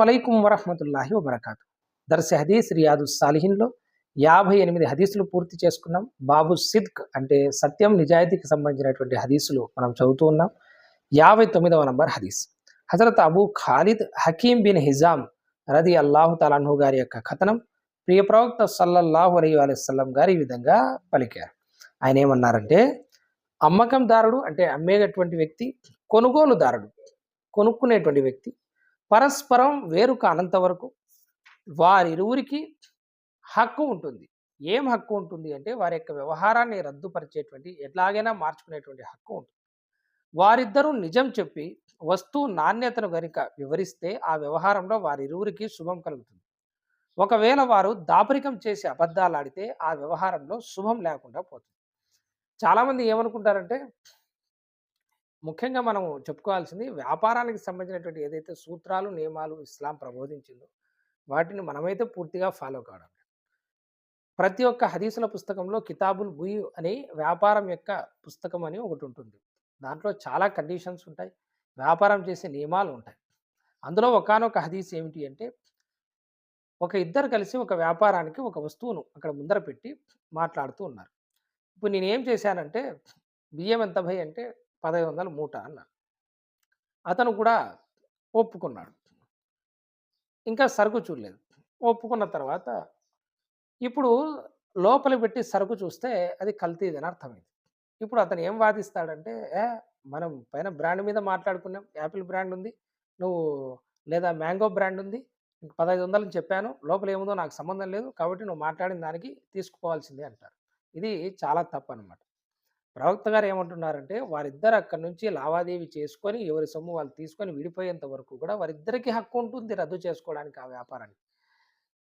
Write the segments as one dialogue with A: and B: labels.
A: అలైకుం వరహమతుల్లాహి వబర్కాతు. దర్శ హదీస్ రియాదు సాలిహిన్లో యాభై ఎనిమిది హదీసులు పూర్తి చేసుకున్నాం. బాబు సిద్క్ అంటే సత్యం నిజాయితీకి సంబంధించినటువంటి హదీసులు మనం చదువుతూ ఉన్నాం. యాభై తొమ్మిదవ నంబర్ హదీస్. Hazrat Abu Khalid Hakim bin Hizam రది అల్లాహు తలాన్హు గారి యొక్క కథనం ప్రియ ప్రవక్త సల్లల్లాహు అలీ అలైస్లం గారు ఈ విధంగా పలికారు. ఆయన ఏమన్నారంటే అమ్మకందారుడు అంటే అమ్మేటటువంటి వ్యక్తి కొనుగోలుదారుడు కొనుక్కునేటువంటి వ్యక్తి పరస్పరం వేరు కానంత వరకు వారిరువురికి హక్కు ఉంటుంది. ఏం హక్కు ఉంటుంది అంటే వారి యొక్క వ్యవహారాన్ని రద్దుపరిచేటువంటి ఎట్లాగైనా మార్చుకునేటువంటి హక్కు ఉంటుంది. వారిద్దరూ నిజం చెప్పి వస్తువు నాణ్యతను గనుక వివరిస్తే ఆ వ్యవహారంలో వారిరువురికి శుభం కలుగుతుంది. ఒకవేళ వారు దాపరికం చేసి అబద్ధాలు ఆడితే ఆ వ్యవహారంలో శుభం లేకుండా పోతుంది. చాలామంది ఏమనుకుంటారంటే ముఖ్యంగా మనం చెప్పుకోవాల్సింది వ్యాపారానికి సంబంధించినటువంటి ఏదైతే సూత్రాలు నియమాలు ఇస్లాం ప్రబోధించిందో వాటిని మనమైతే పూర్తిగా ఫాలో కావడం. ప్రతి ఒక్క హదీసుల పుస్తకంలో కితాబుల్ బుయ్ అని వ్యాపారం యొక్క పుస్తకం అని ఒకటి ఉంటుంది. దాంట్లో చాలా కండిషన్స్ ఉంటాయి వ్యాపారం చేసే నియమాలు ఉంటాయి. అందులో ఒకానొక హదీస్ ఏమిటి అంటే ఒక ఇద్దరు కలిసి ఒక వ్యాపారానికి ఒక వస్తువును అక్కడ ముందర పెట్టి మాట్లాడుతూ ఉన్నారు. ఇప్పుడు నేనేం చేశానంటే బియ్యం ఎంత భయ్ అంటే పదహైదు వందల మూట అన్నాడు అతను కూడా ఒప్పుకున్నాడు. ఇంకా సరుకు చూడలేదు. ఒప్పుకున్న తర్వాత ఇప్పుడు లోపల పెట్టి సరుకు చూస్తే అది కల్తీది అని అర్థమైంది. ఇప్పుడు అతను ఏం వాదిస్తాడంటే ఏ మనం పైన బ్రాండ్ మీద మాట్లాడుకున్నాం. యాపిల్ బ్రాండ్ ఉంది. నువ్వు లేదా మ్యాంగో బ్రాండ్ ఉంది. పదహైదు వందలని చెప్పాను. లోపల ఏముందో నాకు సంబంధం లేదు. కాబట్టి నువ్వు మాట్లాడిన దానికి తీసుకోవాల్సిందే అంటారు. ఇది చాలా తప్పు అనమాట ప్రవక్త గారు ఏమంటున్నారంటే వారిద్దరు అక్కడి నుంచి లావాదేవీ చేసుకొని ఎవరి సొమ్ము వాళ్ళు తీసుకొని విడిపోయేంత వరకు కూడా వారిద్దరికీ హక్కు ఉంటుంది రద్దు చేసుకోవడానికి ఆ వ్యాపారాన్ని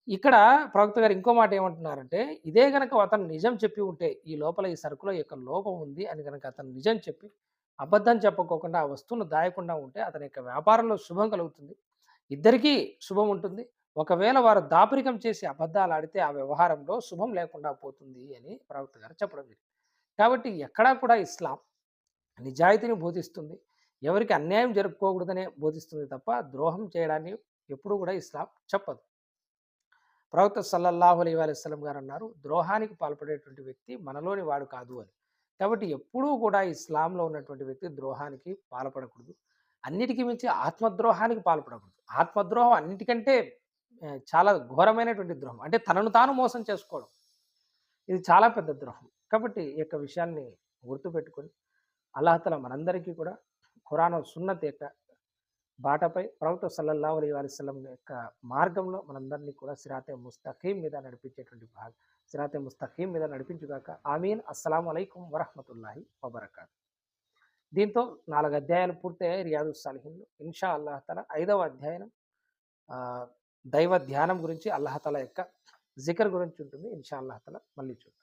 A: ఇక్కడ ప్రవక్త గారు ఇంకో మాట ఏమంటున్నారంటే ఇదే గనక అతను నిజం చెప్పి ఉంటే ఈ లోపల ఈ సరుకులో యొక్క లోపం ఉంది అని కనుక అతను నిజం చెప్పి అబద్ధం చెప్పకోకుండా ఆ వస్తువును దాయకుండా ఉంటే అతని యొక్క వ్యాపారంలో శుభం కలుగుతుంది. ఇద్దరికీ శుభం ఉంటుంది. ఒకవేళ వారు దాపరికం చేసి అబద్ధాలు ఆడితే ఆ వ్యవహారంలో శుభం లేకుండా పోతుంది అని ప్రవక్త గారు చెప్పడం జరిగింది. కాబట్టి ఎక్కడా కూడా ఇస్లాం నిజాయితీని బోధిస్తుంది. ఎవరికి అన్యాయం జరుపుకోకూడదనే బోధిస్తుంది తప్ప ద్రోహం చేయడాన్ని ఎప్పుడూ కూడా ఇస్లాం చెప్పదు. ప్రవక్త సల్లల్లాహు అలీ అలైస్లం గారు అన్నారు ద్రోహానికి పాల్పడేటువంటి వ్యక్తి మనలోని వాడు కాదు అని. కాబట్టి ఎప్పుడూ కూడా ఇస్లాంలో ఉన్నటువంటి వ్యక్తి ద్రోహానికి పాల్పడకూడదు. అన్నిటికీ మించి ఆత్మద్రోహానికి పాల్పడకూడదు. ఆత్మద్రోహం అన్నిటికంటే చాలా ఘోరమైనటువంటి ద్రోహం. అంటే తనను తాను మోసం చేసుకోవడం. ఇది చాలా పెద్ద ద్రోహం. కాబట్టి ఈ యొక్క విషయాన్ని గుర్తుపెట్టుకొని అల్లాహతల మనందరికీ కూడా ఖురాన్ సున్నత యొక్క బాటపై ప్రవక్త సల్లల్లా అలీ వసలం యొక్క మార్గంలో మనందరినీ కూడా సిరాతే ముస్తఖీం మీద నడిపించేటువంటి భాగం సిరాతే ముస్తఖీం మీద నడిపించుగాక. ఆమీన్. అస్సలం అయికం వరహమతుల్లాహి వబర్కాత్. దీంతో నాలుగు అధ్యాయాలు పూర్తయ్యాయి. రియాదు సలహీన్లు. ఇన్షా అల్లాహతల ఐదవ అధ్యాయం దైవ ధ్యానం గురించి అల్లాహతల యొక్క జికర్ గురించి ఉంటుంది. ఇన్షా అల్లాహతల మళ్ళీ చూద్దాం.